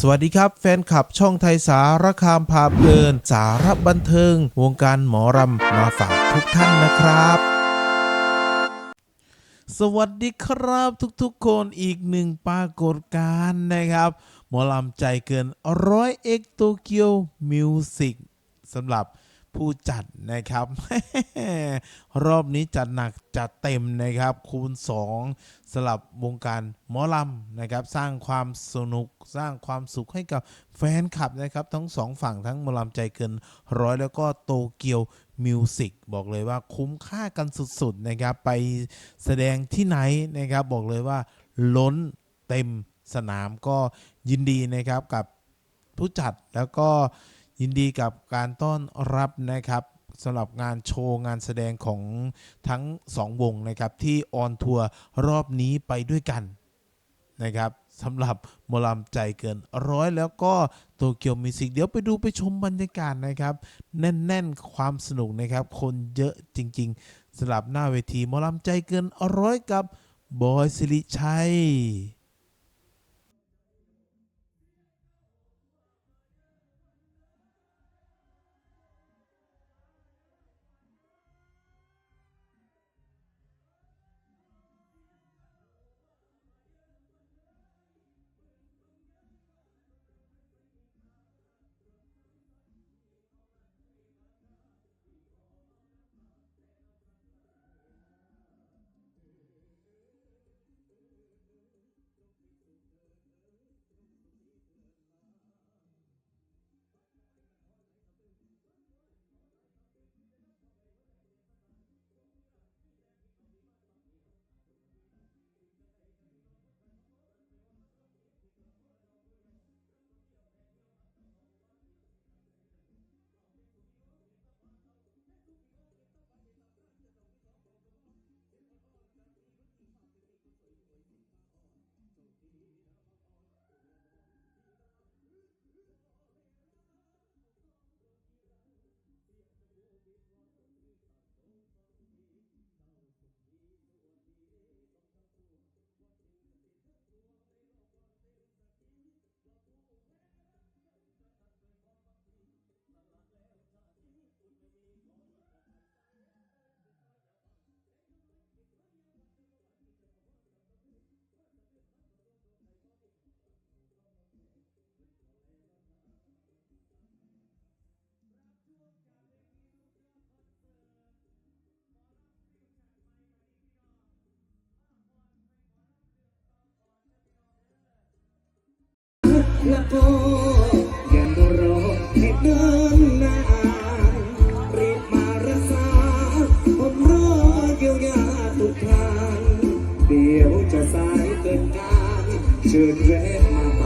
สวัสดีครับ แฟนคลับช่องไทยสารคามพาเพลิน สารบันเทิง วงการหมอรำมาฝากทุกท่านนะครับ สวัสดีครับทุกๆคนอีกหนึ่งปรากฏการณ์นะครับ หมอลำใจเกินร้อยเอ็กโตเกียวมิวสิกสำหรับ ผู้จัดนะครับ รอบนี้จัดหนักจัดเต็มนะครับ คูณ 2สำหรับวงการหมอลำนะครับ สร้างความสนุกสร้างความสุขให้กับแฟนคลับนะครับ ทั้งสองฝั่งทั้งหมอลำใจเกินร้อยแล้วก็โตเกียวมิวสิกบอกเลยว่าคุ้มค่ากันสุดๆนะครับ ไปแสดงที่ไหนนะครับ บอกเลยว่าล้นเต็มสนามก็ยินดีนะครับกับผู้จัดแล้วก็ ยินดีกับการต้อนรับนะครับสำหรับงานโชว์งานแสดงของทั้งสองวงนะครับ ที่ออนทัวร์รอบนี้ไปด้วยกันนะครับสำหรับมอลำใจเกินร้อยแล้วก็โตเกียวมิวสิกเดี๋ยวไปดูไปชมบรรยากาศนะครับ แน่นๆ ความสนุกนะครับ คนเยอะจริงๆสำหรับหน้าเวทีมอลำใจเกินร้อยกับบอยสิริชัย ละก็อย่ารอให้เดินหน้ารีบมารักษาผมรอเยียวยาทุกทาง เดี๋ยวจะสายเกินการเชิญแวะมา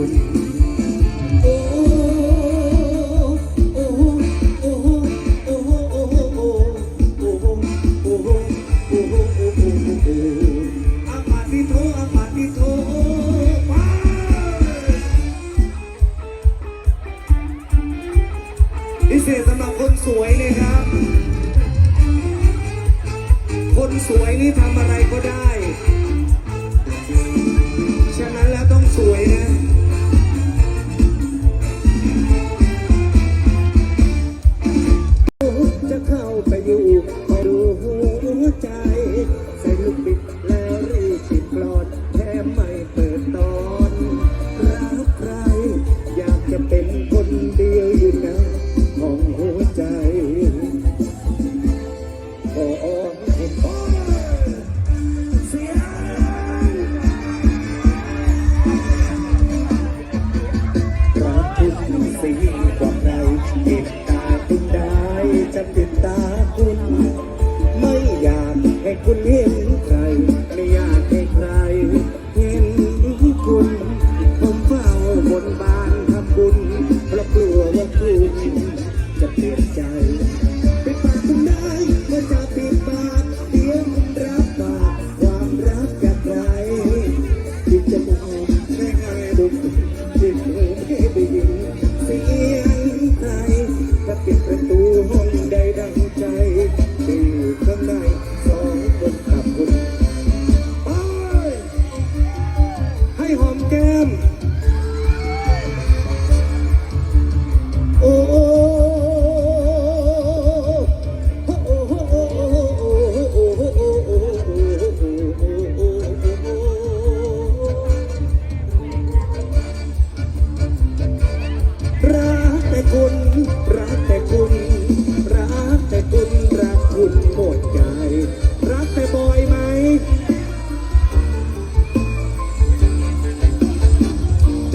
พิเศษสำหรับคนสวยเลยครับ คนสวยนี่ทำอะไรก็ได้ บุญ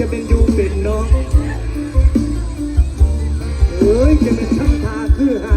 จะเป็นยูเป็นน้องเอ้ยจะเป็นทักทาคือไฮ